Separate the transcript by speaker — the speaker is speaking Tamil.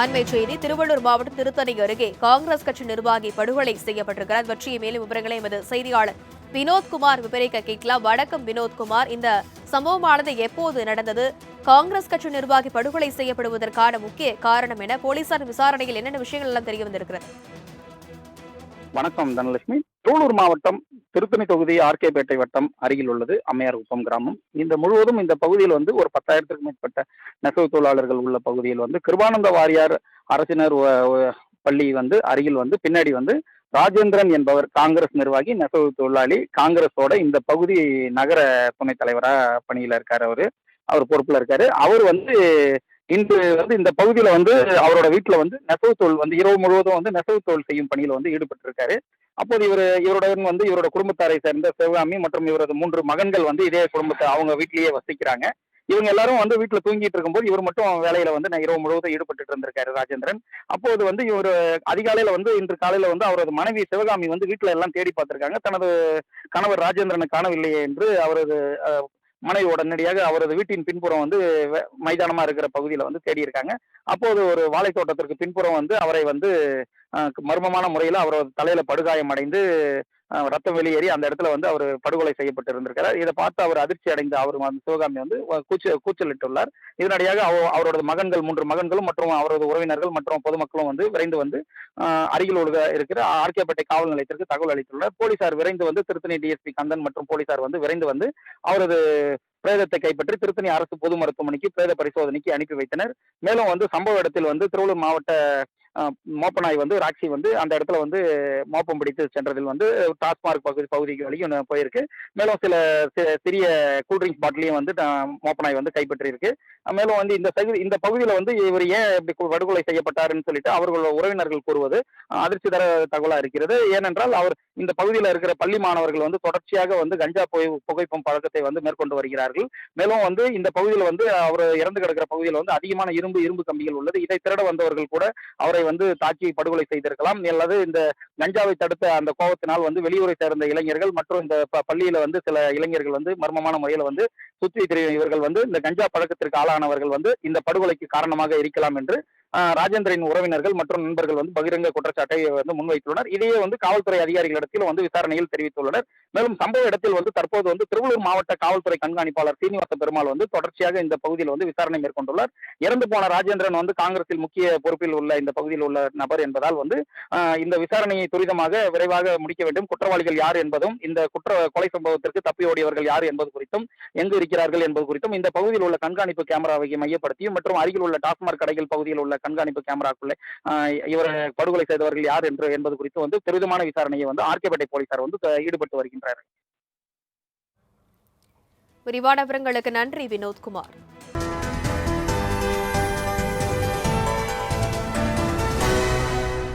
Speaker 1: அண்மை செய்தி திருவள்ளூர் மாவட்டம் திருத்தணி அருகே காங்கிரஸ் கட்சி நிர்வாகி படுகொலை செய்யப்பட்டிருக்கிறார் பற்றிய மேலும் விவரங்களை எமது செய்தியாளர் வினோத்குமார் விபரிக்க கேட்கலாம். வணக்கம் வினோத்குமார். இந்த சம்பவமானது எப்போது நடந்தது? காங்கிரஸ் கட்சி நிர்வாகி படுகொலை செய்யப்படுவதற்கான முக்கிய காரணம் என போலீசார் விசாரணையில் என்னென்ன விஷயங்கள் எல்லாம் தெரிய வந்திருக்கிறது?
Speaker 2: வணக்கம் தனலட்சுமி. திருவள்ளூர் மாவட்டம் திருத்தணி தொகுதி ஆர்கேபேட்டை வட்டம் அருகில் உள்ளது அம்மையார் குப்பம் கிராமம். இந்த முழுவதும் இந்த பகுதியில் வந்து ஒரு பத்தாயிரத்திற்கும் மேற்பட்ட நெசவு தொழிலாளர்கள் உள்ள பகுதியில் வந்து கிருபானந்த வாரியார் அரசினர் பள்ளி வந்து அருகில் வந்து பின்னாடி வந்து ராஜேந்திரன் என்பவர் காங்கிரஸ் நிர்வாகி நெசவு தொழிலாளி காங்கிரஸோட இந்த பகுதி நகர துணைத் தலைவராக பணியில் இருக்கார் அவர். அவர் பொறுப்பில் இருக்காரு. அவர் வந்து இன்று வந்து இந்த பகுதியில் வந்து அவரோட வீட்டில் வந்து நெசவு தொழில் வந்து இரவு முழுவதும் வந்து நெசவு தொழில் செய்யும் பணியில் வந்து ஈடுபட்டிருக்காரு. அப்போது இவர் இவருடன் வந்து இவரோட குடும்பத்தாரை சேர்ந்த சிவகாமி மற்றும் இவரது மூன்று மகன்கள் வந்து இதே குடும்பத்தை அவங்க வீட்டிலேயே வசிக்கிறாங்க. இவங்க எல்லாரும் வந்து வீட்டுல தூங்கிட்டு இருக்கும்போது இவர் மட்டும் வேலையில வந்து நான் இரவு முழுவதும் ஈடுபட்டு இருந்திருக்காரு ராஜேந்திரன். அப்போது வந்து இவர் அதிகாலையில வந்து இன்று காலையில வந்து அவரது மனைவி சிவகாமி வந்து வீட்டுல எல்லாம் தேடி பார்த்திருக்காங்க. தனது கணவர் ராஜேந்திரனை காணவில்லையே என்று அவரது மனைவி உடனடியாக அவரது வீட்டின் பின்புறம் வந்து மைதானமா இருக்கிற பகுதியில வந்து தேடி இருக்காங்க அப்போது ஒரு வாழை தோட்டத்திற்கு பின்புறம் வந்து அவரை வந்து மர்மமான முறையில் அவரது தலையில படுகாயம் அடைந்து ரத்தம் வெளியேறி அந்த இடத்துல வந்து அவர் படுகொலை செய்யப்பட்டு இருந்திருக்கிறார் இதை பார்த்து அவர் அதிர்ச்சி அடைந்த அவர் வந்து சிவகாமி வந்து கூச்ச கூச்சலிட்டுள்ளார். இதனடியாக அவ- மகன்கள் மூன்று மகன்களும் மற்றும் அவரது உறவினர்கள் மற்றும் பொதுமக்களும் வந்து விரைந்து வந்து அருகில் உள்ள இருக்கிற ஆர்கேப்பேட்டை காவல் நிலையத்திற்கு தகவல் அளித்துள்ளார் போலீசார் விரைந்து வந்து திருத்தணி டிஎஸ்பி கந்தன் மற்றும் போலீசார் வந்து விரைந்து வந்து அவரது பிரேதத்தை கைப்பற்றி திருத்தணி அரசு பொது மருத்துவமனைக்கு பிரேத பரிசோதனைக்கு அனுப்பி வைத்தனர். மேலும் வந்து சம்பவ இடத்தில் வந்து திருவள்ளூர் மாவட்ட மோப்ப நாய் வந்து ராட்சி வந்து அந்த இடத்துல வந்து மோப்பம் பிடித்து சென்றதில் வந்து டாஸ்மார்க் பகுதி பகுதிக்கு வரைக்கும் போயிருக்கு. மேலும் சில சிறிய கூல்ட்ரிங்க்ஸ் பாட்டிலையும் வந்து மோப்ப நாய் வந்து கைப்பற்றியிருக்கு. மேலும் வந்து இந்த பகுதி இந்த பகுதியில் வந்து இவர் ஏன் இப்படி படுகொலை செய்யப்பட்டாருன்னு சொல்லிட்டு அவர்களோட உறவினர்கள் கூறுவது அதிர்ச்சி தர தகவலாக இருக்கிறது. ஏனென்றால் அவர் இந்த பகுதியில் இருக்கிற பள்ளி மாணவர்கள் வந்து தொடர்ச்சியாக வந்து கஞ்சா புகை புகைப்பும் பழக்கத்தை வந்து மேற்கொண்டு வருகிறார்கள். மேலும் வந்து இந்த பகுதியில் வந்து அவர் இறந்து கிடக்கிற பகுதியில் வந்து அதிகமான இரும்பு இரும்பு கம்பிகள் உள்ளது. இதை திருட வந்தவர்கள் கூட அவரை வந்து தாக்கி படுகொலை செய்திருக்கலாம். அல்லது இந்த கஞ்சாவை தடுத்த அந்த கோபத்தினால் வந்து வெளியூரை சேர்ந்த இளைஞர்கள் மற்றும் இந்த ப- பள்ளியில வந்து சில இளைஞர்கள் வந்து மர்மமான முறையில் வந்து சுற்றி தெரியும் இவர்கள் வந்து இந்த கஞ்சா பழக்கத்திற்கு ஆளானவர்கள் வந்து இந்த படுகொலைக்கு காரணமாக இருக்கலாம் என்று ராஜேந்திரன் உறவினர்கள் மற்றும் நண்பர்கள் வந்து பகிரங்க குற்றச்சாட்டை வந்து முன்வைத்துள்ளனர். இதையே வந்து காவல்துறை அதிகாரிகளிடத்தில் வந்து விசாரணையில் தெரிவித்துள்ளனர். மேலும் சம்பவ இடத்தில் வந்து தற்போது வந்து திருவள்ளூர் மாவட்ட காவல்துறை கண்காணிப்பாளர் சீனிவாச பெருமாள் வந்து தொடர்ச்சியாக இந்த பகுதியில் வந்து விசாரணை மேற்கொண்டுள்ளார். இறந்து போன ராஜேந்திரன் வந்து காங்கிரஸில் முக்கிய பொறுப்பில் உள்ள இந்த பகுதியில் உள்ள நபர் என்பதால் வந்து இந்த விசாரணையை துரிதமாக விரைவாக முடிக்க வேண்டும். குற்றவாளிகள் யார் என்பதும் இந்த குற்ற கொலை சம்பவத்திற்கு தப்பி ஓடியவர்கள் யார் என்பது குறித்தும் எங்கு இருக்கிறார்கள் என்பது குறித்தும் இந்த பகுதியில் உள்ள கண்காணிப்பு கேமராவை மையப்படுத்தியும் மற்றும் அருகில் உள்ள டாஸ்மாக் கடைகள் பகுதியில் உள்ள கண்காணிப்பு கேமராக்குள்ளே இவர் படுகொலை செய்தவர்கள் யார் என்று என்பது குறித்து வந்து பெரிதமான விசாரணையை வந்து ஆர்கேபேட்டை போலீசார் வந்து ஈடுபட்டு வருகின்றனர்
Speaker 1: விரிவான விவரங்களுக்கு நன்றி வினோத்குமார்.